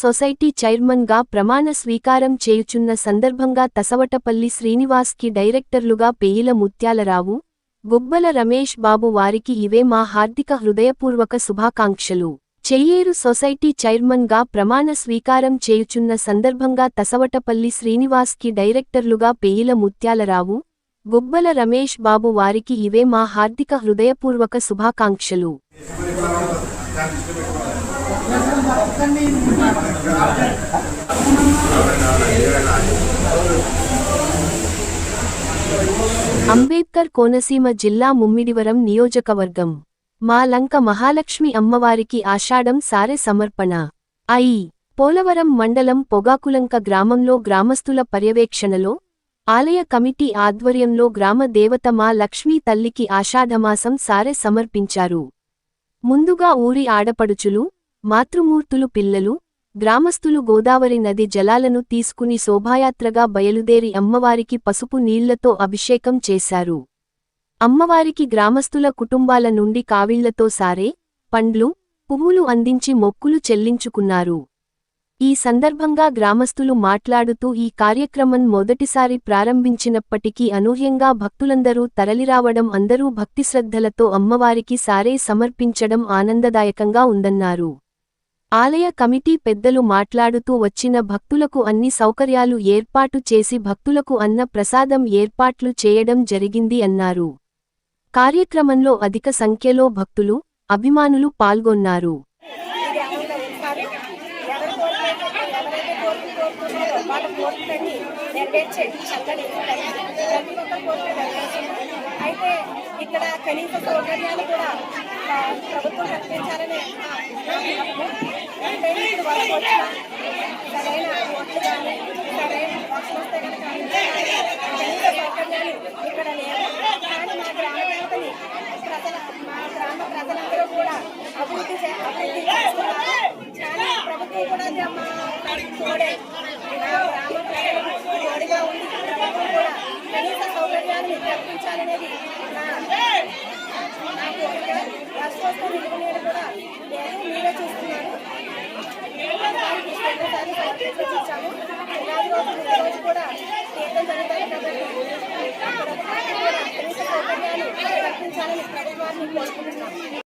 Society చైర్మన్గా ప్రమాణ స్వీకారం చేయుచున్న సందర్భంగా తసవటపల్లి శ్రీనివాస్కి డైరెక్టర్లుగా పెయిల ముత్యాలరావు గుబ్బల రమేష్ బాబు వారికి ఇవే మా హార్దిక హృదయపూర్వక శుభాకాంక్షలు. చెయ్యేరు సొసైటీ చైర్మన్గా ప్రమాణ స్వీకారం చేయుచున్న సందర్భంగా తసవటపల్లి శ్రీనివాస్కి డైరెక్టర్లుగా పెయిల ముత్యాలరావు గుబ్బల రమేష్ బాబు వారికి ఇవే మా హార్దిక హృదయపూర్వక శుభాకాంక్షలు. అంబేద్కర్ కోనసీమ జిల్లా ముమ్మిడివరం నియోజకవర్గం. మా లంక మహాలక్ష్మి అమ్మవారికి ఆషాఢం సారె సమర్పణ. ఐ. పోలవరం మండలం పొగాకులంక గ్రామంలో గ్రామస్తుల పర్యవేక్షణలో ఆలయ కమిటీ ఆధ్వర్యంలో గ్రామ దేవత మా లక్ష్మీ తల్లికి ఆషాఢమాసం సారె సమర్పించారు. ముందుగా ఊరి ఆడపడుచులు మాతృమూర్తులు పిల్లలు గ్రామస్థులు గోదావరి నది జలాలను తీసుకుని శోభాయాత్రగా బయలుదేరి అమ్మవారికి పసుపు నీళ్ళతో అభిషేకం చేశారు. అమ్మవారికి గ్రామస్థుల కుటుంబాల నుండి కావిళ్ళతో సారే పండ్లు పువ్వులు అందించి మొక్కులు చెల్లించుకున్నారు. ఈ సందర్భంగా గ్రామస్థులు మాట్లాడుతూ ఈ కార్యక్రమం మొదటిసారి ప్రారంభించినప్పటికీ అనూహ్యంగా భక్తులందరూ తరలిరావడం అందరూ భక్తిశ్రద్ధలతో అమ్మవారికి సారే సమర్పించడం ఆనందదాయకంగా ఉందన్నారు. ఆలయ కమిటీ పెద్దలు మాట్లాడుతూ వచ్చిన భక్తులకు అన్ని సౌకర్యాలు ఏర్పాటు చేసి భక్తులకు అన్న ప్రసాదం ఏర్పాట్లు చేయడం జరిగింది అన్నారు. కార్యక్రమంలో అధిక సంఖ్యలో భక్తులు అభిమానులు పాల్గొన్నారు. అయితే ఇక్కడ కనీస సౌకర్యాలు కూడా ప్రభుత్వం కల్పించాలని నా నా హక్కు. అంటే ఇప్పుడు వాళ్ళకి వచ్చిన సరైన ఓట్లు కానీ సరైన వస్తే కనుక సౌకర్యాలు ఇక్కడ లేవు కానీ మా గ్రామ దేవతని ప్రజల మా గ్రామ ప్రజలందరూ కూడా అభివృద్ధి అభివృద్ధి చేస్తున్నారు కానీ ప్రభుత్వం కూడా మా తోడే మా గ్రామ ప్రజలకు తోడుగా ఉంది ప్రభుత్వం కూడా కనీస సౌకర్యాన్ని కల్పించాలనేది నా నా కూడా తీర్థం జరుగుతాయి. కాబట్టి ప్రభుత్వం కనీస సౌకర్యాలు కల్పించాలని ప్రభుత్వాన్ని కోరుకుంటున్నాం